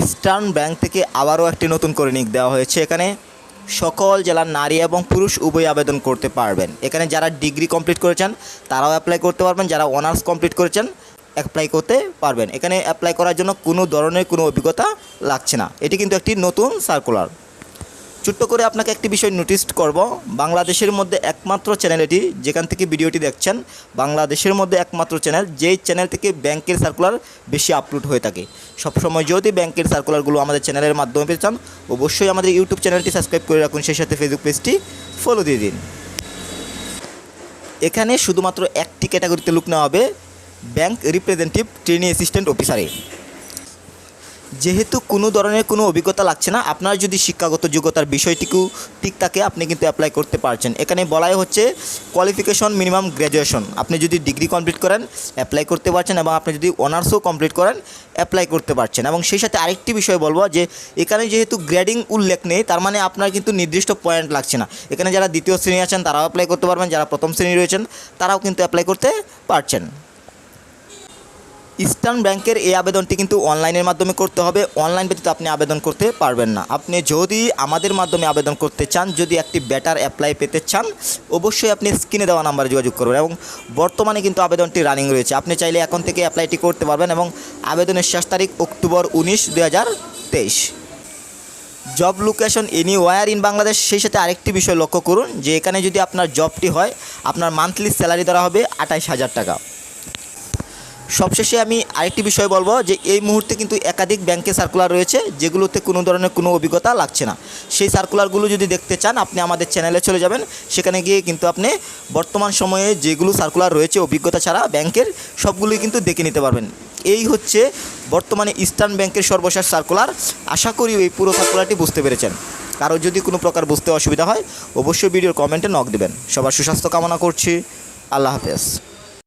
Eastern bank থেকে আবারও একটি নতুন করে নিক দেওয়া হয়েছে। এখানে সকল জেলার নারী এবং পুরুষ উভয় আবেদন করতে পারবেন। এখানে যারা ডিগ্রি কমপ্লিট করেছেন, তারাও অ্যাপ্লাই করতে পারবেন। যারা অনার্স কমপ্লিট করেছেন অ্যাপ্লাই করতে পারবেন। এখানে অ্যাপ্লাই করার জন্য কোনো ধরনের কোনো অভিজ্ঞতা লাগছে না। এটি কিন্তু একটি নতুন সার্কুলার ছোট্ট করে আপনাকে একটি বিষয় নোটিস করব। বাংলাদেশের মধ্যে একমাত্র চ্যানেল এটি, যেখান থেকে ভিডিওটি দেখছেন। বাংলাদেশের মধ্যে একমাত্র চ্যানেল যেই চ্যানেল থেকে ব্যাংকের সার্কুলার বেশি আপলোড হয়ে থাকে। সবসময় যদি ব্যাংকের সার্কুলারগুলো আমাদের চ্যানেলের মাধ্যমে পেতে চান, অবশ্যই আমাদের ইউটিউব চ্যানেলটি সাবস্ক্রাইব করে রাখুন। সেই সাথে ফেসবুক পেজটি ফলো দিয়ে দিন। এখানে শুধুমাত্র একটি ক্যাটাগরিতে লুক নেওয়া হবে ব্যাংক রিপ্রেজেন্টেটিভ ট্রেনিং অ্যাসিস্ট্যান্ট অফিসারে যেহেতু কোনো ধরনের কোনো অভিজ্ঞতা লাগছে না, আপনার যদি শিক্ষাগত যোগ্যতার বিষয়টিকু ঠিক থাকে, আপনি কিন্তু অ্যাপ্লাই করতে পারছেন। এখানে বলাই হচ্ছে কোয়ালিফিকেশন মিনিমাম গ্র্যাজুয়েশন আপনি যদি ডিগ্রি কমপ্লিট করেন অ্যাপ্লাই করতে পারছেন এবং আপনি যদি অনার্সও কমপ্লিট করেন অ্যাপ্লাই করতে পারছেন। এবং সেই সাথে আরেকটি বিষয় বলব যে, এখানে যেহেতু গ্রেডিং উল্লেখ নেই, তার মানে আপনার কিন্তু নির্দিষ্ট পয়েন্ট লাগছে না। এখানে যারা দ্বিতীয় শ্রেণি আছেন, তারাও অ্যাপ্লাই করতে পারবেন, যারা প্রথম শ্রেণি রয়েছেন, তারাও কিন্তু অ্যাপ্লাই করতে পারছেন। ইস্টার্ন ব্যাংকের এই আবেদনটি কিন্তু অনলাইনের মাধ্যমে করতে হবে। অনলাইন ব্যতীত আপনি আবেদন করতে পারবেন না। আপনি যদি আমাদের মাধ্যমে আবেদন করতে চান, যদি একটি বেটার অ্যাপ্লাই পেতে চান, অবশ্যই আপনি স্ক্রিনে দেওয়া নাম্বারে যোগাযোগ করবেন এবং বর্তমানে কিন্তু আবেদনটি রানিং রয়েছে। আপনি চাইলে এখন থেকে অ্যাপ্লাইটি করতে পারবেন এবং আবেদনের শেষ তারিখ অক্টোবর উনিশ দু হাজার তেইশ। Job location anywhere in Bangladesh, সেই সাথে আরেকটি বিষয় লক্ষ্য করুন যে এখানে যদি আপনার জবটি হয়, আপনার মান্থলি স্যালারি ধরা হবে আঠাইশ হাজার টাকা। সবশেষে আমি আরেকটি বিষয় বলব যে এই মুহূর্তে কিন্তু একাধিক ব্যাংকে সার্কুলার রয়েছে, যেগুলোতে কোনো ধরনের কোনো অভিজ্ঞতা লাগছে না। সেই সার্কুলারগুলো যদি দেখতে চান, আপনি আমাদের চ্যানেলে চলে যাবেন। সেখানে গিয়ে কিন্তু আপনি বর্তমান সময়ে যেগুলো সার্কুলার রয়েছে অভিজ্ঞতা ছাড়া ব্যাংকের, সবগুলোই কিন্তু দেখে নিতে পারবেন। এই হচ্ছে বর্তমানে ইস্টার্ন ব্যাংকের সর্বশেষ সার্কুলার আশা করি এই পুরো সার্কুলারটি বুঝতে পেরেছেন। কারও যদি কোনো প্রকার বুঝতে অসুবিধা হয়, অবশ্যই ভিডিওর কমেন্টে নক দেবেন। সবার সুস্বাস্থ্য কামনা করছি। আল্লাহ হাফেজ।